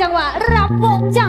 จังหวะรับวงจ้า